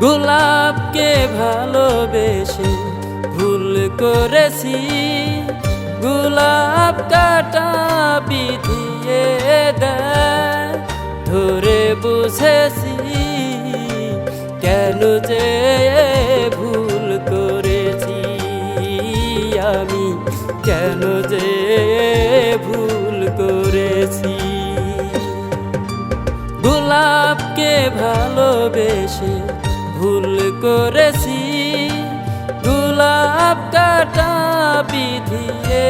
গোলাপকে ভালোবেসে ভুল করেছি। গোলাপ কাটা বিধিয়ে দেয়, ধরে বুঝেছি কেন যে ভুল করেছি। আমি কেন যে ভুল করেছি। গোলাপকে ভালোবেসে ভুল করেছি, গোলাপ কাটা বিধিয়ে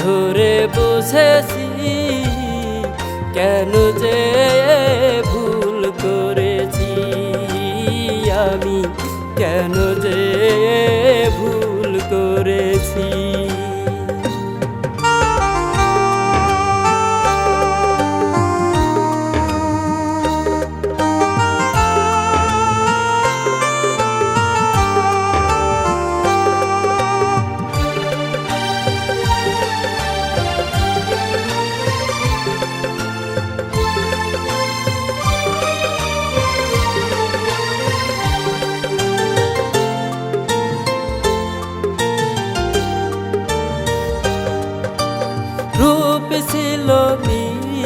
ধরে বুঝেছি কেন যে ভুল করেছি, আমি কেন যে ভুল করেছি।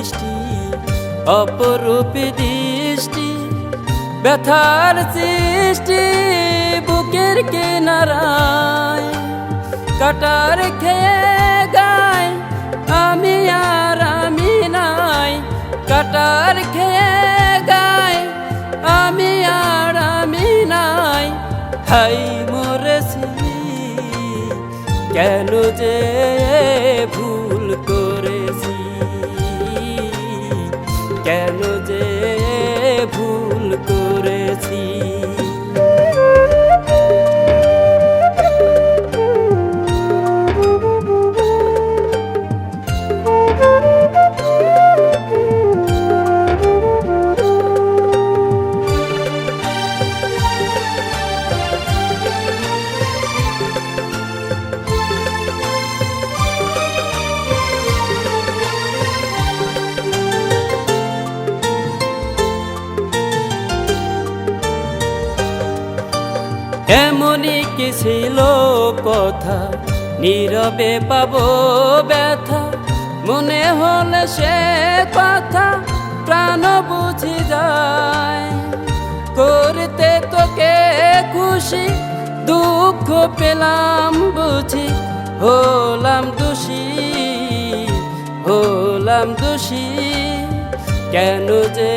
মিষ্টি অপরূপ দৃষ্টি, ব্যথার সৃষ্টি, বুকের কিনারায়, কাটার খেয়ে গায় আমি আর আমি নাই, কাটার খেয়ে গায় আমি আর আমি নাই। হাই মরেছি কেন যে ভুল এমনই কি ছিল কথা? নীরবে পাবো ব্যথা। মনে হলে সে কথা প্রাণ বুঝি যায়। করতে তোকে খুশি, দুঃখ পেলাম বুঝি। হলাম দোষী হলাম দোষী। কেন যে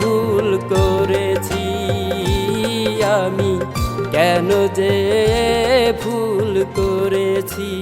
ভুল করেছি? আমি কেন যে ভুল করেছি?